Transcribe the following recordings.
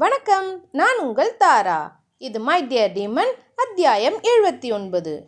வணக்கம் நான் உங்கள் தாரா. இது மை டியர் டீமன் அத்தியாயம் எழுபத்தி ஒன்பது.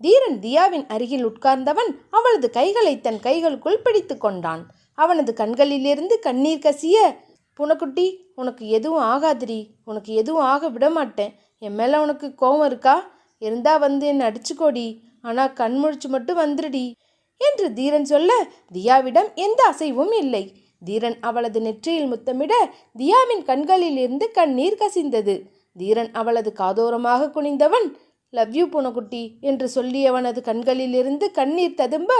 தீரன் தியாவின் அருகில் உட்கார்ந்தவன் அவளது கைகளை தன் கைகளுக்குள் பிடித்து கொண்டான். அவனது கண்களிலிருந்து கண்ணீர் கசிய புனக்குட்டி உனக்கு எதுவும் ஆகாதிரி உனக்கு எதுவும் ஆக விட மாட்டேன். என் மேலே உனக்கு கோவம் இருக்கா? இருந்தா வந்து என்னை அடிச்சுக்கோடி. ஆனால் கண் முழிச்சு மட்டும் வந்துடுடி என்று தீரன் சொல்ல தியாவிடம் எந்த அசைவும் இல்லை. தீரன் அவளது நெற்றியில் முத்தமிட தியாவின் கண்களில் இருந்து கண்ணீர் கசிந்தது. தீரன் அவளது காதோரமாக குனிந்தவன் லவ் யூ புனகுட்டி என்று சொல்லியவனது கண்களிலிருந்து கண்ணீர் ததும்ப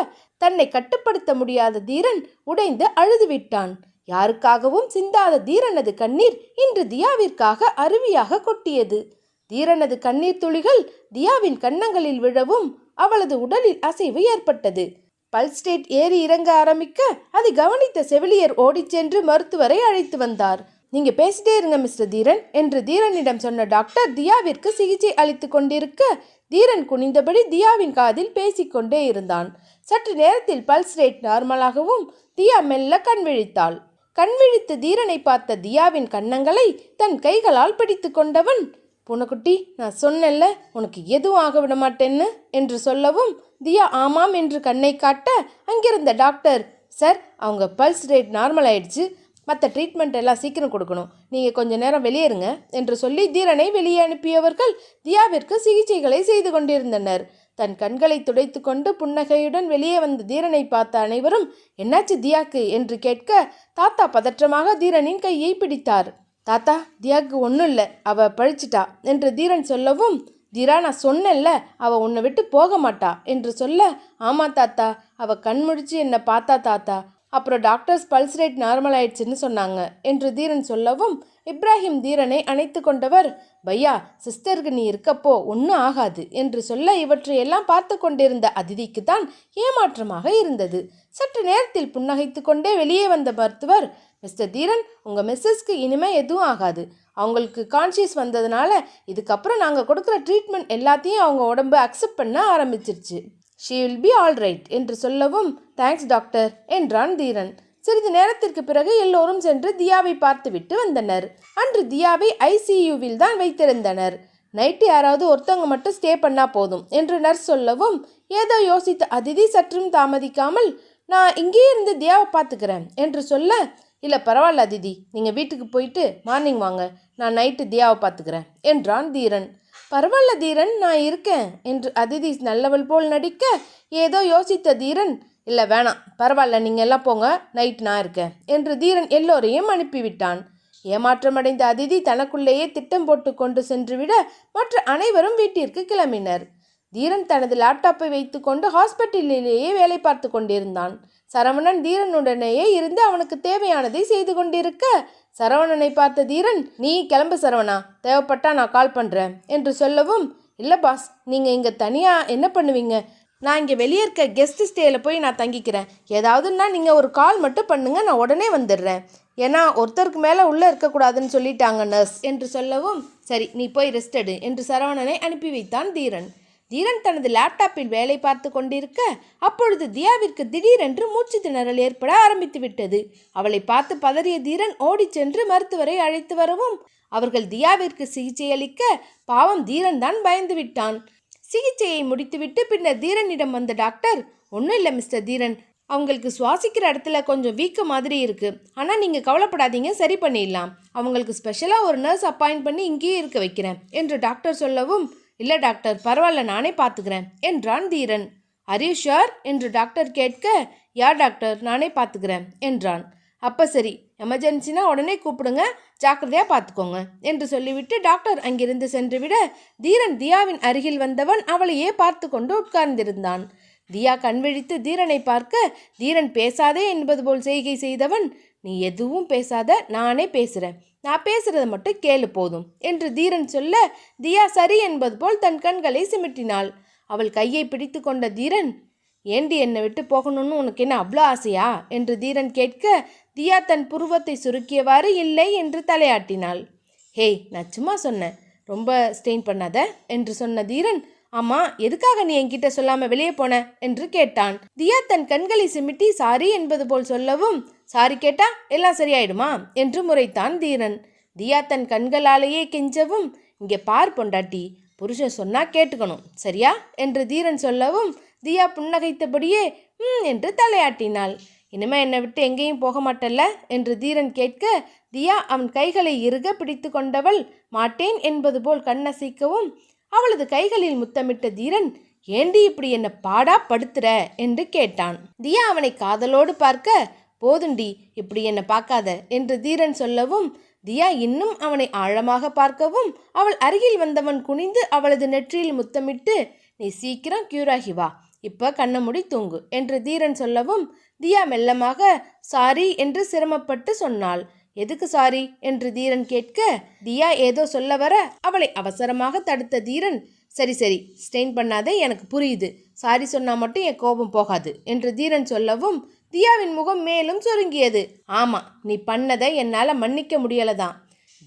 தன்னை கட்டுப்படுத்த முடியாத தீரன் உடைந்து அழுது விட்டான் யாருக்காகவும் சிந்தாத தீரனது கண்ணீர் இன்று தியாவிற்காக அருவியாக கொட்டியது. தீரனது கண்ணீர் துளிகள் தியாவின் கன்னங்களில் விழவும் அவளது உடலில் அசைவு ஏற்பட்டது. பல்ஸ்டேட் ஏறி இறங்க ஆரம்பிக்க அதை கவனித்த செவிலியர் ஓடிச் சென்று மருத்துவரை அழைத்து வந்தார். நீங்க பேசிட்டே இருங்க மிஸ்டர் தீரன் என்று தீரனிடம் சொன்ன டாக்டர் தியாவிற்கு சிகிச்சை அளித்து கொண்டிருக்க தீரன் குனிந்தபடி தியாவின் காதில் பேசிக்கொண்டே இருந்தான். சற்று நேரத்தில் பல்ஸ் ரேட் நார்மலாகவும் தியா மெல்ல கண் விழித்தாள். கண் விழித்து தீரனை பார்த்த தியாவின் கன்னங்களை தன் கைகளால் பிடித்து கொண்டவன் பூனைக்குட்டி நான் சொன்னேன்ல உனக்கு எதுவும் ஆக விட மாட்டேன்னு என்று சொல்லவும் தியா ஆமாம் என்று கண்ணை காட்ட அங்கிருந்த டாக்டர் சார் அவங்க பல்ஸ் ரேட் நார்மல் ஆயிடுச்சு. மற்ற ட்ரீட்மெண்ட் எல்லாம் சீக்கிரம் கொடுக்கணும். நீங்கள் கொஞ்ச நேரம் வெளியேறுங்க என்று சொல்லி தீரனை வெளியே அனுப்பியவர்கள் தியாவிற்கு சிகிச்சைகளை செய்து கொண்டிருந்தனர். தன் கண்களை துடைத்து கொண்டு புன்னகையுடன் வெளியே வந்த தீரனை பார்த்த அனைவரும் என்னாச்சு தியாக்கு? என்று கேட்க தாத்தா பதற்றமாக தீரனின் கையை பிடித்தார். தாத்தா தியாக்கு ஒன்றும் இல்லை. அவ பழிச்சிட்டா என்று தீரன் சொல்லவும் தீரா நான் சொன்னேன்ல அவ உன்னை விட்டு போக மாட்டா என்று சொல்ல ஆமாம் தாத்தா அவ கண்முழிச்சு என்னை பார்த்தா தாத்தா. அப்புறம் டாக்டர்ஸ் பல்ஸ் ரேட் நார்மல் ஆயிடுச்சுன்னு சொன்னாங்க என்று தீரன் சொல்லவும் இப்ராஹிம் தீரனை அணைத்து கொண்டவர். பையா சிஸ்டருக்கு நீ இருக்கப்போ ஒன்றும் ஆகாது என்று சொல்ல இவற்றையெல்லாம் பார்த்து கொண்டிருந்த அதிதிக்கு தான் ஏமாற்றமாக இருந்தது. சற்று நேரத்தில் புன்னகைத்து கொண்டே வெளியே வந்த மருத்துவர் மிஸ்டர் தீரன் உங்கள் மிஸ்ஸஸ்க்கு இனிமே எதுவும் ஆகாது. அவங்களுக்கு கான்ஷியஸ் வந்ததுனால இதுக்கப்புறம் நாங்கள் கொடுக்குற ட்ரீட்மெண்ட் எல்லாத்தையும் அவங்க உடம்பு அக்செப்ட் பண்ண ஆரம்பிச்சிருச்சு. She will be all right என்று சொல்லவும் தேங்க்ஸ் டாக்டர் என்றான் தீரன். சிறிது நேரத்திற்கு பிறகு எல்லோரும் சென்று தியாவை பார்த்துவிட்டு வந்தனர். அன்று தியாவை ஐசியூவில் தான் வைத்திருந்தனர். நைட்டு யாராவது ஒருத்தவங்க மட்டும் ஸ்டே பண்ணால் போதும் என்று நர்ஸ் சொல்லவும் ஏதோ யோசித்த அதிதி சற்றும் தாமதிக்காமல் நான் இங்கேயே இருந்து தியாவை பார்த்துக்கிறேன் என்று சொல்ல இல்லை பரவாயில்ல அதிதி நீங்கள் வீட்டுக்கு போயிட்டு மார்னிங் வாங்க. நான் நைட்டு தியாவை பார்த்துக்கிறேன் என்றான் தீரன். பரவாயில்ல தீரன். நான் இருக்கேன் என்று அதிதி நல்லவள் போல் நடிக்க ஏதோ யோசித்த தீரன். இல்லை வேணாம். பரவாயில்ல நீங்கள் எல்லாம் போங்க. நைட் நான் இருக்கேன் என்று தீரன் எல்லோரையும் அனுப்பிவிட்டான். ஏமாற்றமடைந்த அதிதி தனக்குள்ளேயே திட்டம் போட்டு கொண்டு சென்றுவிட மற்ற அனைவரும் வீட்டிற்கு கிளம்பினர். தீரன் தனது லேப்டாப்பை வைத்துக்கொண்டு ஹாஸ்பிட்டலிலேயே வேலை பார்த்து கொண்டிருந்தான். சரவணன் தீரனுடனேயே இருந்து அவனுக்கு தேவையானதை செய்து கொண்டிருக்க சரவணனை பார்த்த தீரன் நீ கிளம்பு சரவணா தேவைப்பட்டா நான் கால் பண்ணுறேன் என்று சொல்லவும் இல்லை பாஸ் நீங்கள் இங்கே தனியாக என்ன பண்ணுவீங்க? நான் இங்கே வெளியே இருக்க கெஸ்ட் ஸ்டேயில் போய் நான் தங்கிக்கிறேன். ஏதாவதுன்னா நீங்கள் ஒரு கால் மட்டும் பண்ணுங்க நான் உடனே வந்துடுறேன். ஏன்னா ஒருத்தருக்கு மேலே உள்ளே இருக்கக்கூடாதுன்னு சொல்லிட்டாங்க நர்ஸ் என்று சொல்லவும் சரி நீ போய் ரெஸ்ட் எடு என்று சரவணனை அனுப்பி வைத்தான் தீரன். தீரன் தனது லேப்டாப்பில் வேலை பார்த்து கொண்டிருக்க அப்பொழுது தியாவிற்கு திடீரென்று மூச்சு திணறல் ஏற்பட ஆரம்பித்து விட்டது. அவளை பார்த்து பதறிய தீரன் ஓடிச் சென்று மருத்துவரை அழைத்து வரவும் அவர்கள் தியாவிற்கு சிகிச்சை அளிக்க பாவம் தீரன் தான் பயந்து விட்டான். சிகிச்சையை முடித்துவிட்டு பின்னர் தீரனிடம் வந்த டாக்டர் ஒன்றும் இல்லை மிஸ்டர் தீரன் அவங்களுக்கு சுவாசிக்கிற இடத்துல கொஞ்சம் வீக்க மாதிரி இருக்கு. ஆனால் நீங்கள் கவலைப்படாதீங்க சரி பண்ணிடலாம். அவங்களுக்கு ஸ்பெஷலாக ஒரு நர்ஸ் அப்பாயிண்ட் பண்ணி இங்கேயே இருக்க வைக்கிறேன் என்று டாக்டர் சொல்லவும் இல்லை டாக்டர் பரவாயில்ல நானே பார்த்துக்கிறேன் என்றான் தீரன். அரியு ஷுர்? என்று டாக்டர் கேட்க யா டாக்டர்? நானே பார்த்துக்கிறேன் என்றான். அப்போ சரி எமர்ஜென்சினா உடனே கூப்பிடுங்க ஜாக்கிரதையாக பார்த்துக்கோங்க என்று சொல்லிவிட்டு டாக்டர் அங்கிருந்து சென்றுவிட தீரன் தியாவின் அருகில் வந்தவன் அவளையே பார்த்து கொண்டு உட்கார்ந்திருந்தான். தியா கண்விழித்து தீரனை பார்க்க தீரன் பேசாதே என்பது போல் செய்கை செய்தவன் நீ எதுவும் பேசாத நானே பேசுகிறேன் நான் பேசுறதை மட்டும் கேளு போதும் என்று தீரன் சொல்ல தியா சரி என்பது போல் தன் கண்களை சிமிட்டினாள். அவள் கையை பிடித்து கொண்ட தீரன் ஏண்டி என்னை விட்டு போகணும்னு உனக்கு என்ன அவ்வளோ ஆசையா? என்று தீரன் கேட்க தியா தன் புருவத்தை சுருக்கியவாறு இல்லை என்று தலையாட்டினாள். ஹேய் நான் சும்மா சொன்னேன் ரொம்ப ஸ்டெயின் பண்ணாத என்று சொன்ன தீரன் அம்மா எதுக்காக நீ என்கிட்ட சொல்லாம வெளியே போன? என்று கேட்டான். தியா தன் கண்களை சிமிட்டி சாரி என்பது போல் சொல்லவும் சாரி கேட்டா எல்லாம் சரியாயிடுமா? என்று முறைத்தான் தீரன். தியா தன் கண்களாலேயே கெஞ்சவும் இங்கே பார் பொண்டாட்டி புருஷன் சொன்னா கேட்டுக்கணும் சரியா? என்று தீரன் சொல்லவும் தியா புன்னகைத்தபடியே ம் என்று தலையாட்டினாள். இனிமே என்னை விட்டு எங்கேயும் போக மாட்டல்ல? என்று தீரன் கேட்க தியா அவன் கைகளை இறுக பிடித்து கொண்டவள் மாட்டேன் என்பது போல் கண்ணசைக்கவும் அவளது கைகளில் முத்தமிட்ட தீரன் ஏண்டி இப்படி என்ன பாடா படுத்துற? என்று கேட்டான். தியா அவனை காதலோடு பார்க்க போதுண்டி இப்படி என்னை பார்க்காத என்று தீரன் சொல்லவும் தியா இன்னும் அவனை ஆழமாக பார்க்கவும் அவள் அருகில் வந்தவன் குனிந்து அவளது நெற்றியில் முத்தமிட்டு நீ சீக்கிரம் கியூராகி வா இப்போ கண்ண முடி தூங்கு என்று தீரன் சொல்லவும் தியா மெல்லமாக சாரி என்று சிரமப்பட்டு சொன்னாள். எதுக்கு சாரி? என்று தீரன் கேட்க தியா ஏதோ சொல்ல வர அவளை அவசரமாக தடுத்த தீரன் சரி சரி. ஸ்டெயின் பண்ணாதே எனக்கு புரியுது. சாரி சொன்னால் மட்டும் என் கோபம் போகாது என்று தீரன் சொல்லவும் தியாவின் முகம் மேலும் சுருங்கியது. ஆமாம் நீ பண்ணதை என்னால் மன்னிக்க முடியலதான்.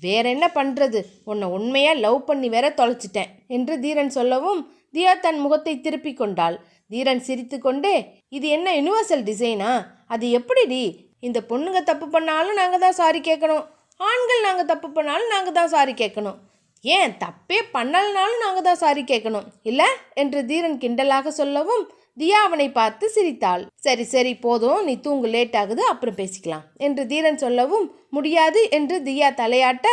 வேற என்ன பண்ணுறது உன்னை உண்மையாக லவ் பண்ணி வேற தொலைச்சிட்டேன் என்று தீரன் சொல்லவும் தியா தன் முகத்தை திருப்பி கொண்டாள். தீரன் சிரித்துக்கொண்டே இது என்ன யுனிவர்சல் டிசைனா அது எப்படிடி? இந்த பொண்ணுங்க தப்பு பண்ணாலும் நாங்கள் தான் சாரி கேட்கணும் ஆண்கள் நாங்கள் தப்பு பண்ணாலும் நாங்கள் தான் சாரி கேட்கணும் ஏன் தப்பே பண்ணலனாலும் நாங்கள் தான் சாரி கேட்கணும். இல்லை? என்று தீரன் கிண்டலாக சொல்லவும் தியா அவனை பார்த்து சிரித்தாள். சரி சரி போதும். நீ தூங்கு லேட் ஆகுது. அப்புறம் பேசிக்கலாம். என்று தீரன் சொல்லவும் முடியாது என்று தியா தலையாட்ட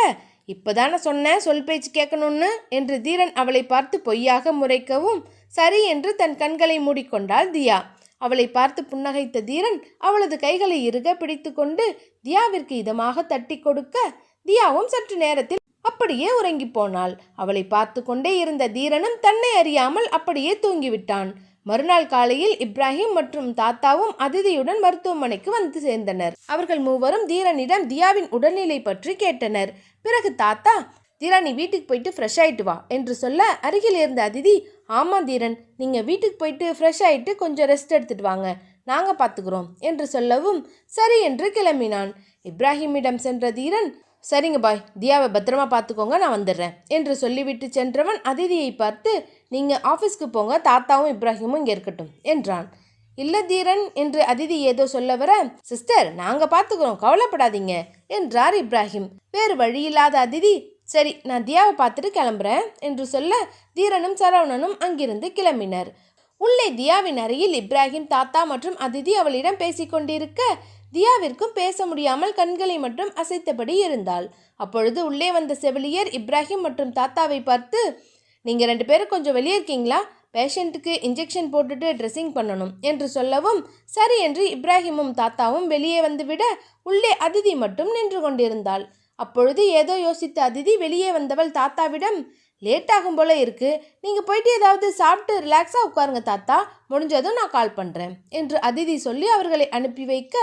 இப்போதானே சொன்னேன் சொல் பேச்சு கேட்கணும்னு? என்று தீரன் அவளை பார்த்து பொய்யாக முறைக்கவும் சரி என்று தன் கண்களை மூடிக்கொண்டாள் தியா. அவளை பார்த்து புன்னகைத்த தீரன் அவளது கைகளை இறுக பிடித்துக்கொண்டு தியாவிற்கு இதமாக தட்டி கொடுக்க தியாவும் சற்று நேரத்தில் அப்படியே உறங்கி போனாள். அவளை பார்த்து கொண்டே இருந்த தீரனும் தன்னை அறியாமல் அப்படியே தூங்கிவிட்டான். மறுநாள் காலையில் இப்ராஹிம் மற்றும் தாத்தாவும் அதிதியுடன் மருத்துவமனைக்கு வந்து சேர்ந்தனர். அவர்கள் மூவரும் தீரனிடம் தியாவின் உடல்நிலை பற்றி கேட்டனர். பிறகு தாத்தா தீரா நீ வீட்டுக்கு போயிட்டு ஃப்ரெஷ் ஆயிட்டு வா என்று சொல்ல அருகில் இருந்த அதிதி ஆமாம் தீரன் நீங்கள் வீட்டுக்கு போயிட்டு ஃப்ரெஷ் ஆயிட்டு கொஞ்சம் ரெஸ்ட் எடுத்துட்டு வாங்க. நாங்கள் பார்த்துக்கிறோம் என்று சொல்லவும் சரி என்று கிளம்பினான். இப்ராஹிமிடம் சென்ற தீரன் சரிங்க பாய் தியாவை பத்திரமா பார்த்துக்கோங்க நான் வந்துடுறேன். என்று சொல்லிவிட்டு சென்றவன் அதிதியை பார்த்து நீங்கள் ஆஃபீஸ்க்கு போங்க தாத்தாவும் இப்ராஹிமும் இங்கே இருக்கட்டும் என்றான். இல்லை தீரன் என்று அதிதி ஏதோ சொல்ல வர சிஸ்டர் நாங்கள் பார்த்துக்கிறோம் கவலைப்படாதீங்க என்றார் இப்ராஹிம். வேறு வழியில்லாத அதிதி சரி நான் தியாவை பார்த்துட்டு கிளம்புறேன் என்று சொல்ல தீரனும் சரவணனும் அங்கிருந்து கிளம்பினர். உள்ளே தியாவின் அருகில் இப்ராஹிம் தாத்தா மற்றும் அதிதி அவளிடம் பேசிக்கொண்டிருக்க தியாவிற்கும் பேச முடியாமல் கண்களை மட்டும் அசைத்தபடி இருந்தாள். அப்பொழுது உள்ளே வந்த செவிலியர் இப்ராஹிம் மற்றும் தாத்தாவை பார்த்து நீங்கள் ரெண்டு பேரும் கொஞ்சம் வெளியே இருக்கீங்களா? பேஷண்ட்டுக்கு இன்ஜெக்ஷன் போட்டுட்டு ட்ரெஸ்ஸிங் பண்ணணும் என்று சொல்லவும் சரி என்று இப்ராஹிமும் தாத்தாவும் வெளியே வந்துவிட உள்ளே அதிதி மட்டும் நின்று கொண்டிருந்தாள். அப்பொழுது ஏதோ யோசித்த அதிதி வெளியே வந்தவள் தாத்தாவிடம் லேட் ஆகும் போல இருக்கு. நீங்க போயிட்டு ஏதாவது சாப்பிட்டு ரிலாக்ஸா உட்காருங்க தாத்தா. முடிஞ்சதும் நான் கால் பண்றேன் என்று அதிதி சொல்லி அவர்களை அனுப்பி வைக்க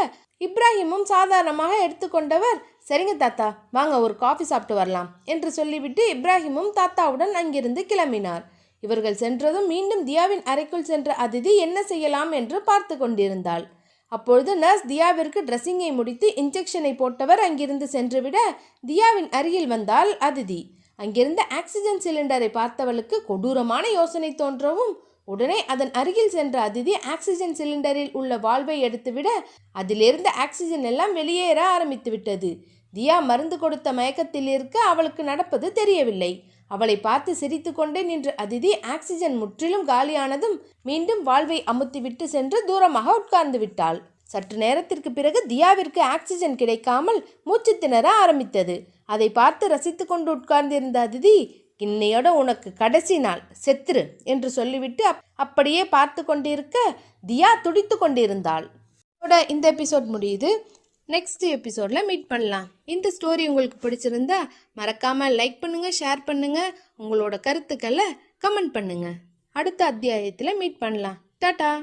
இப்ராஹிமும் சாதாரணமாக எடுத்துக்கொண்டவர் சரிங்க தாத்தா வாங்க ஒரு காஃபி சாப்பிட்டு வரலாம் என்று சொல்லிவிட்டு இப்ராஹிமும் தாத்தாவுடன் அங்கிருந்து கிளம்பினார். இவர்கள் சென்றதும் மீண்டும் தியாவின் அறைக்குள் சென்ற அதிதி என்ன செய்யலாம் என்று பார்த்து கொண்டிருந்தாள். அப்பொழுது நர்ஸ் தியாவிற்கு ட்ரெஸ்ஸிங்கை முடித்து இன்ஜெக்ஷனை போட்டவர் அங்கிருந்து சென்றுவிட தியாவின் அருகில் வந்தாள் அதிதி. அங்கிருந்த ஆக்சிஜன் சிலிண்டரை பார்த்தவளுக்கு கொடூரமான யோசனை தோன்றவும் உடனே அதன் அருகில் சென்ற அதிதி ஆக்சிஜன் சிலிண்டரில் உள்ள வால்வை எடுத்துவிட அதிலிருந்த ஆக்சிஜன் எல்லாம் வெளியேற ஆரம்பித்து விட்டது. தியா மருந்து கொடுத்த மயக்கத்தில் இருக்க அவளுக்கு நடப்பது தெரியவில்லை. அவளை பார்த்து சிரித்துக்கொண்டே நின்ற அதிதி ஆக்சிஜன் முற்றிலும் காலியானதும் மீண்டும் வாழ்வை அமுத்திவிட்டு சென்று தூரமாக உட்கார்ந்து விட்டாள். சற்று நேரத்திற்கு பிறகு தியாவிற்கு ஆக்சிஜன் கிடைக்காமல் மூச்சு திணற ஆரம்பித்தது. அதை பார்த்து ரசித்து கொண்டு உட்கார்ந்திருந்த அதிதி இன்னையோட உனக்கு கடைசி நாள் செத்துரு என்று சொல்லிவிட்டு அப்- அப்படியே பார்த்து கொண்டிருக்க தியா துடித்து கொண்டிருந்தாள். இந்த எபிசோட் முடியுது. நெக்ஸ்ட் எபிசோடில் மீட் பண்ணலாம். இந்த ஸ்டோரி உங்களுக்கு பிடிச்சிருந்தா மறக்காமல் லைக் பண்ணுங்கள் ஷேர் பண்ணுங்கள் உங்களோட கருத்துக்களை கமெண்ட் பண்ணுங்கள் அடுத்த அத்தியாயத்தில் மீட் பண்ணலாம். டாட்டா!